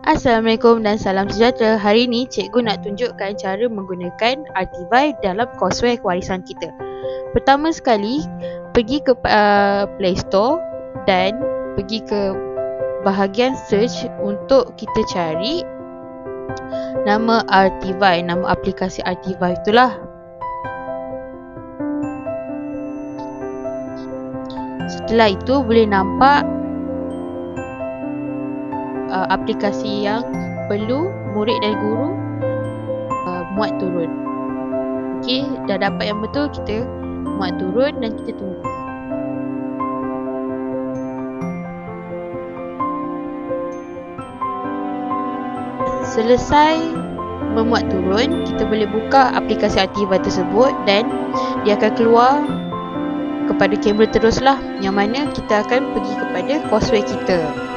Assalamualaikum dan salam sejahtera. Hari ini cikgu nak tunjukkan cara menggunakan Artivai dalam courseware kewarisan kita. Pertama sekali, pergi ke uh, Play Store dan pergi ke bahagian search untuk kita cari nama Artivai, nama aplikasi Artivai itulah. Setelah itu boleh nampak uh, aplikasi yang perlu murid dan guru uh, muat turun. Okey, dah dapat yang betul kita muat turun dan kita tunggu. Selesai memuat turun, kita boleh buka aplikasi Activa tersebut dan dia akan keluar kepada kamera teruslah yang mana kita akan pergi kepada courseware kita.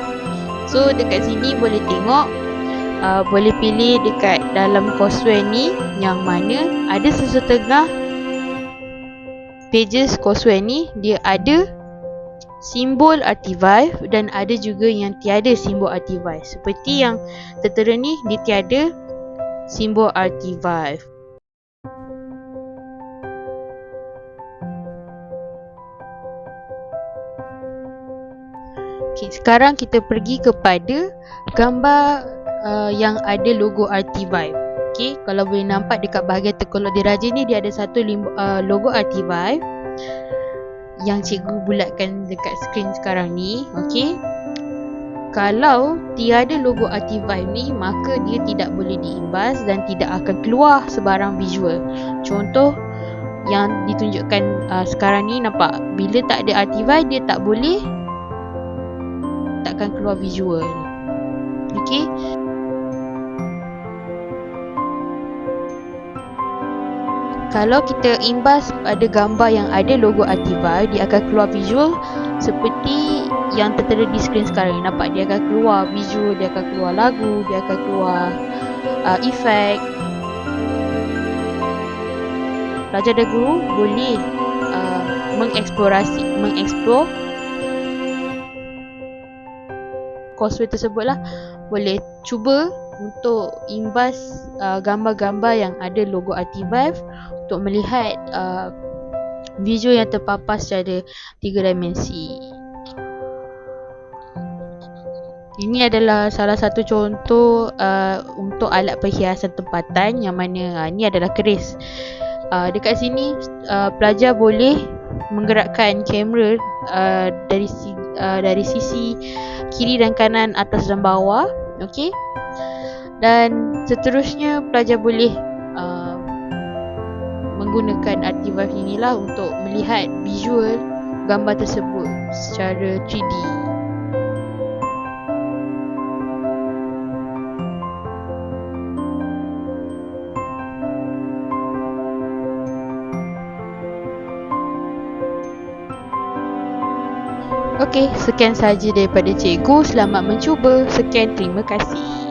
So dekat sini boleh tengok uh, Boleh pilih dekat dalam courseware ni Yang mana ada sesetengah Pages courseware ni. Dia ada Simbol Artivive Dan ada juga yang tiada simbol Artivive Seperti yang tertera ni Dia tiada simbol Artivive Okay, sekarang kita pergi kepada gambar uh, yang ada logo RT Vibe. Okay, kalau boleh nampak dekat bahagian terkolok diraja ni dia ada satu uh, logo RT Vibe yang cikgu bulatkan dekat skrin sekarang ni. Okay, kalau tiada logo RT Vibe ni maka dia tidak boleh diimbas dan tidak akan keluar sebarang visual. Contoh yang ditunjukkan uh, sekarang ni nampak bila tak ada RT Vibe dia tak boleh akan keluar visual Okey Kalau kita imbas pada gambar yang ada logo Ativa, dia akan keluar visual seperti yang tertera di skrin sekarang. Nampak dia akan keluar visual, dia akan keluar lagu, dia akan keluar uh, efek. Pelajar dan guru boleh uh, mengeksplorasi, mengeksplor courseware tersebut lah boleh cuba untuk imbas uh, gambar-gambar yang ada logo Artivive untuk melihat uh, visual yang terpapar secara tiga dimensi. Ini adalah salah satu contoh uh, untuk alat perhiasan tempatan yang mana uh, ini adalah keris. Uh, dekat sini uh, pelajar boleh menggerakkan kamera uh, dari uh, dari sisi kiri dan kanan atas dan bawah okey? Dan seterusnya pelajar boleh uh, menggunakan artifact inilah untuk melihat visual gambar tersebut secara 3D Okey, sekian saja daripada cikgu. Selamat mencuba. Sekian, terima kasih.